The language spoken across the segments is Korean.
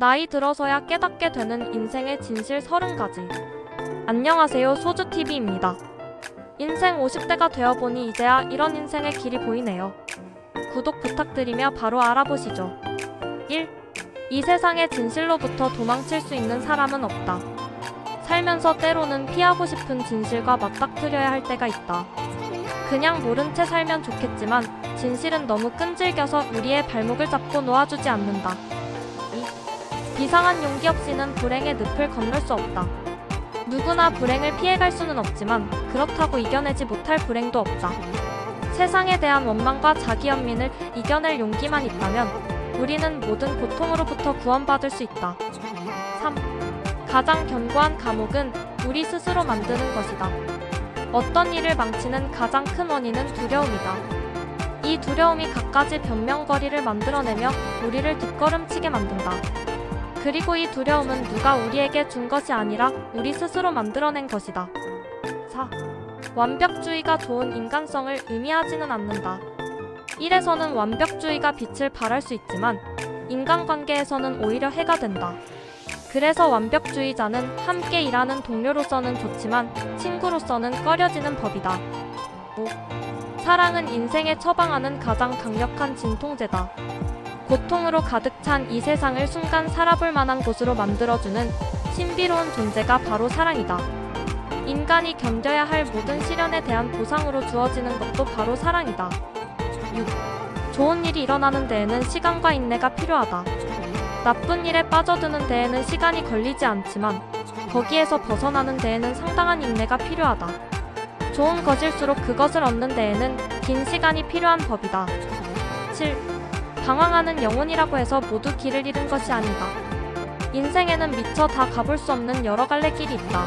나이 들어서야 깨닫게 되는 인생의 진실 30가지. 안녕하세요. 소주TV입니다. 인생 50대가 되어보니 이제야 이런 인생의 길이 보이네요. 구독 부탁드리며 바로 알아보시죠. 1. 이 세상의 진실로부터 도망칠 수 있는 사람은 없다. 살면서 때로는 피하고 싶은 진실과 맞닥뜨려야 할 때가 있다. 그냥 모른 채 살면 좋겠지만 진실은 너무 끈질겨서 우리의 발목을 잡고 놓아주지 않는다. 2. 비상한 용기 없이는 불행의 늪을 건널 수 없다. 누구나 불행을 피해갈 수는 없지만 그렇다고 이겨내지 못할 불행도 없다. 세상에 대한 원망과 자기 연민을 이겨낼 용기만 있다면 우리는 모든 고통으로부터 구원받을 수 있다. 3. 가장 견고한 감옥은 우리 스스로 만드는 것이다. 어떤 일을 망치는 가장 큰 원인은 두려움이다. 이 두려움이 갖가지 변명거리를 만들어내며 우리를 뒷걸음치게 만든다. 그리고 이 두려움은 누가 우리에게 준 것이 아니라 우리 스스로 만들어낸 것이다. 4. 완벽주의가 좋은 인간성을 의미하지는 않는다. 1에서는 완벽주의가 빛을 발할 수 있지만 인간관계에서는 오히려 해가 된다. 그래서 완벽주의자는 함께 일하는 동료로서는 좋지만 친구로서는 꺼려지는 법이다. 5. 사랑은 인생에 처방하는 가장 강력한 진통제다. 고통으로 가득 찬 이 세상을 순간 살아볼 만한 곳으로 만들어주는 신비로운 존재가 바로 사랑이다. 인간이 견뎌야 할 모든 시련에 대한 보상으로 주어지는 것도 바로 사랑이다. 6. 좋은 일이 일어나는 데에는 시간과 인내가 필요하다. 나쁜 일에 빠져드는 데에는 시간이 걸리지 않지만 거기에서 벗어나는 데에는 상당한 인내가 필요하다. 좋은 것일수록 그것을 얻는 데에는 긴 시간이 필요한 법이다. 7. 방황하는 영혼이라고 해서 모두 길을 잃은 것이 아니다. 인생에는 미처 다 가볼 수 없는 여러 갈래 길이 있다.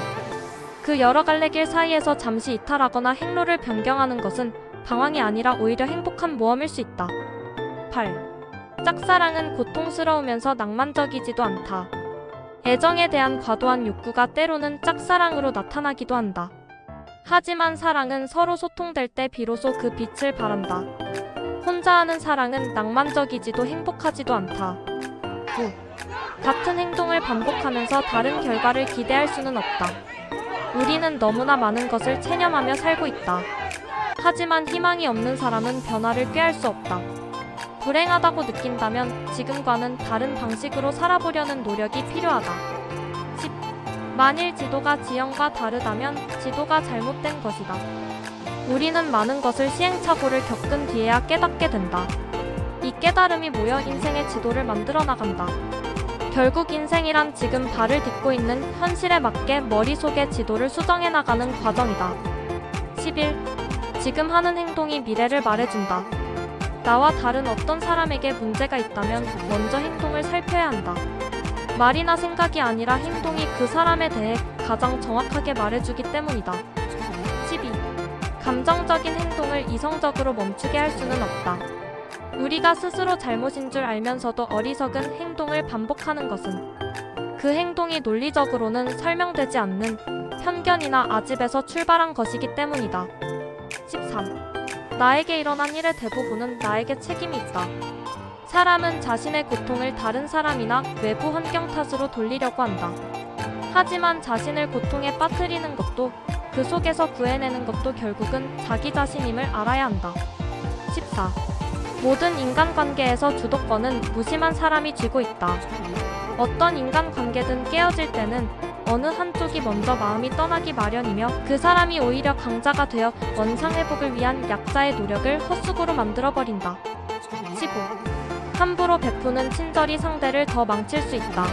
그 여러 갈래 길 사이에서 잠시 이탈하거나 행로를 변경하는 것은 방황이 아니라 오히려 행복한 모험일 수 있다. 8. 짝사랑은 고통스러우면서 낭만적이지도 않다. 애정에 대한 과도한 욕구가 때로는 짝사랑으로 나타나기도 한다. 하지만 사랑은 서로 소통될 때 비로소 그 빛을 발한다. 혼자 하는 사랑은 낭만적이지도 행복하지도 않다. 9. 같은 행동을 반복하면서 다른 결과를 기대할 수는 없다. 우리는 너무나 많은 것을 체념하며 살고 있다. 하지만 희망이 없는 사람은 변화를 꾀할 수 없다. 불행하다고 느낀다면 지금과는 다른 방식으로 살아보려는 노력이 필요하다. 10. 만일 지도가 지형과 다르다면 지도가 잘못된 것이다. 우리는 많은 것을 시행착오를 겪은 뒤에야 깨닫게 된다. 이 깨달음이 모여 인생의 지도를 만들어 나간다. 결국 인생이란 지금 발을 딛고 있는 현실에 맞게 머릿속의 지도를 수정해 나가는 과정이다. 11. 지금 하는 행동이 미래를 말해준다. 나와 다른 어떤 사람에게 문제가 있다면 먼저 행동을 살펴야 한다. 말이나 생각이 아니라 행동이 그 사람에 대해 가장 정확하게 말해주기 때문이다. 12. 감정적인 행동을 이성적으로 멈추게 할 수는 없다. 우리가 스스로 잘못인 줄 알면서도 어리석은 행동을 반복하는 것은 그 행동이 논리적으로는 설명되지 않는 편견이나 아집에서 출발한 것이기 때문이다. 13. 나에게 일어난 일의 대부분은 나에게 책임이 있다. 사람은 자신의 고통을 다른 사람이나 외부 환경 탓으로 돌리려고 한다. 하지만 자신을 고통에 빠뜨리는 것도 그 속에서 구해내는 것도 결국은 자기 자신임을 알아야 한다. 14. 모든 인간관계에서 주도권은 무심한 사람이 쥐고 있다. 어떤 인간관계든 깨어질 때는 어느 한쪽이 먼저 마음이 떠나기 마련이며 그 사람이 오히려 강자가 되어 원상회복을 위한 약자의 노력을 헛수고로 만들어버린다. 15. 함부로 베푸는 친절이 상대를 더 망칠 수 있다.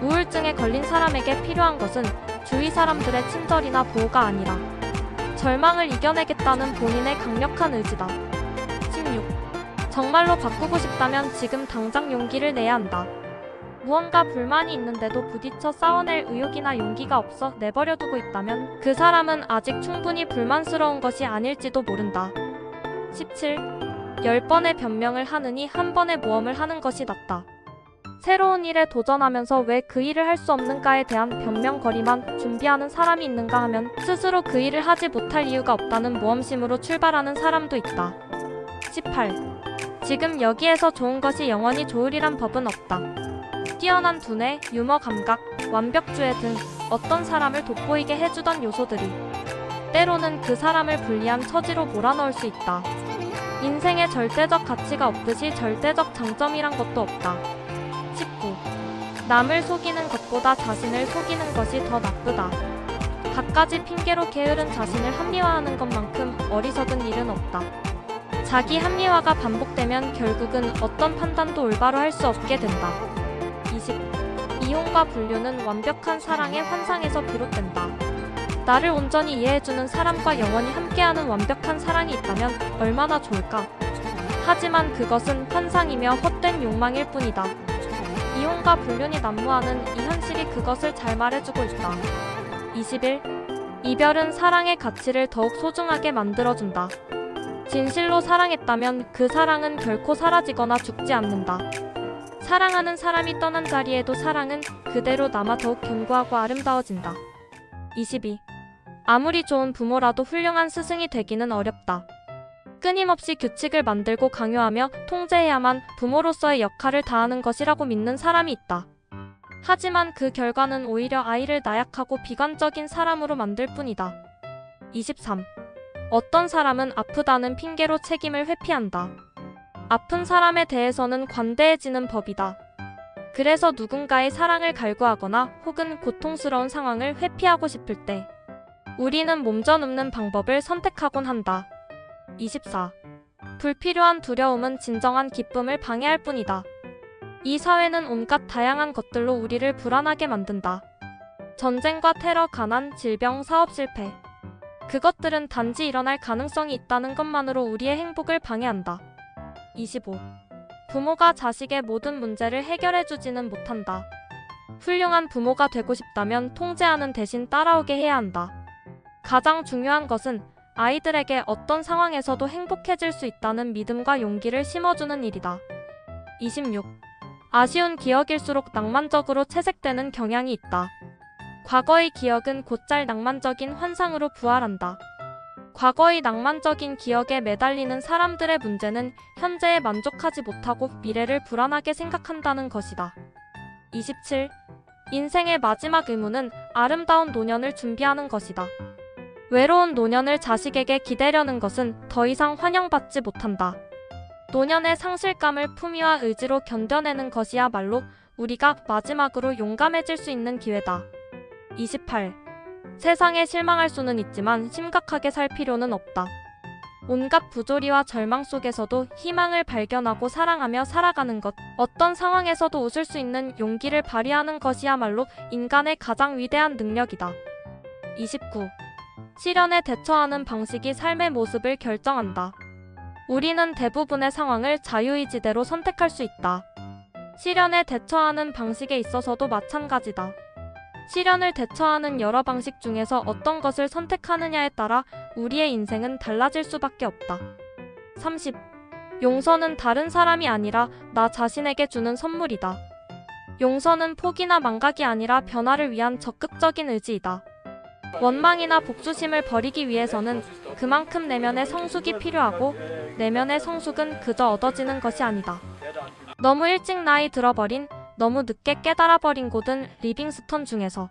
우울증에 걸린 사람에게 필요한 것은 주위 사람들의 친절이나 보호가 아니라 절망을 이겨내겠다는 본인의 강력한 의지다. 16. 정말로 바꾸고 싶다면 지금 당장 용기를 내야 한다. 무언가 불만이 있는데도 부딪혀 싸워낼 의욕이나 용기가 없어 내버려두고 있다면 그 사람은 아직 충분히 불만스러운 것이 아닐지도 모른다. 17. 10번의 변명을 하느니 한 번의 모험을 하는 것이 낫다. 새로운 일에 도전하면서 왜 그 일을 할 수 없는가에 대한 변명거리만 준비하는 사람이 있는가 하면 스스로 그 일을 하지 못할 이유가 없다는 모험심으로 출발하는 사람도 있다. 18. 지금 여기에서 좋은 것이 영원히 좋으리란 법은 없다. 뛰어난 두뇌, 유머 감각, 완벽주의 등 어떤 사람을 돋보이게 해주던 요소들이 때로는 그 사람을 불리한 처지로 몰아넣을 수 있다. 인생에 절대적 가치가 없듯이 절대적 장점이란 것도 없다. 19. 남을 속이는 것보다 자신을 속이는 것이 더 나쁘다. 갖가지 핑계로 게으른 자신을 합리화하는 것만큼 어리석은 일은 없다. 자기 합리화가 반복되면 결국은 어떤 판단도 올바로 할 수 없게 된다. 20. 이혼과 분류는 완벽한 사랑의 환상에서 비롯된다. 나를 온전히 이해해주는 사람과 영원히 함께하는 완벽한 사랑이 있다면 얼마나 좋을까? 하지만 그것은 환상이며 헛된 욕망일 뿐이다. 이혼과 불륜이 난무하는 이 현실이 그것을 잘 말해주고 있다. 21. 이별은 사랑의 가치를 더욱 소중하게 만들어준다. 진실로 사랑했다면 그 사랑은 결코 사라지거나 죽지 않는다. 사랑하는 사람이 떠난 자리에도 사랑은 그대로 남아 더욱 견고하고 아름다워진다. 22. 아무리 좋은 부모라도 훌륭한 스승이 되기는 어렵다. 끊임없이 규칙을 만들고 강요하며 통제해야만 부모로서의 역할을 다하는 것이라고 믿는 사람이 있다. 하지만 그 결과는 오히려 아이를 나약하고 비관적인 사람으로 만들 뿐이다. 23. 어떤 사람은 아프다는 핑계로 책임을 회피한다. 아픈 사람에 대해서는 관대해지는 법이다. 그래서 누군가의 사랑을 갈구하거나 혹은 고통스러운 상황을 회피하고 싶을 때 우리는 몸져 눕는 방법을 선택하곤 한다. 24. 불필요한 두려움은 진정한 기쁨을 방해할 뿐이다. 이 사회는 온갖 다양한 것들로 우리를 불안하게 만든다. 전쟁과 테러, 가난, 질병, 사업 실패. 그것들은 단지 일어날 가능성이 있다는 것만으로 우리의 행복을 방해한다. 25. 부모가 자식의 모든 문제를 해결해주지는 못한다. 훌륭한 부모가 되고 싶다면 통제하는 대신 따라오게 해야 한다. 가장 중요한 것은 아이들에게 어떤 상황에서도 행복해질 수 있다는 믿음과 용기를 심어주는 일이다. 26. 아쉬운 기억일수록 낭만적으로 채색되는 경향이 있다. 과거의 기억은 곧잘 낭만적인 환상으로 부활한다. 과거의 낭만적인 기억에 매달리는 사람들의 문제는 현재에 만족하지 못하고 미래를 불안하게 생각한다는 것이다. 27. 인생의 마지막 의무는 아름다운 노년을 준비하는 것이다. 외로운 노년을 자식에게 기대려는 것은 더 이상 환영받지 못한다. 노년의 상실감을 품위와 의지로 견뎌내는 것이야말로 우리가 마지막으로 용감해질 수 있는 기회다. 28. 세상에 실망할 수는 있지만 심각하게 살 필요는 없다. 온갖 부조리와 절망 속에서도 희망을 발견하고 사랑하며 살아가는 것, 어떤 상황에서도 웃을 수 있는 용기를 발휘하는 것이야말로 인간의 가장 위대한 능력이다. 29. 시련에 대처하는 방식이 삶의 모습을 결정한다. 우리는 대부분의 상황을 자유의지대로 선택할 수 있다. 시련에 대처하는 방식에 있어서도 마찬가지다. 시련을 대처하는 여러 방식 중에서 어떤 것을 선택하느냐에 따라 우리의 인생은 달라질 수밖에 없다. 30. 용서는 다른 사람이 아니라 나 자신에게 주는 선물이다. 용서는 포기나 망각이 아니라 변화를 위한 적극적인 의지이다. 원망이나 복수심을 버리기 위해서는 그만큼 내면의 성숙이 필요하고 내면의 성숙은 그저 얻어지는 것이 아니다. 너무 일찍 나이 들어버린 너무 늦게 깨달아버린 고든 리빙스턴 중에서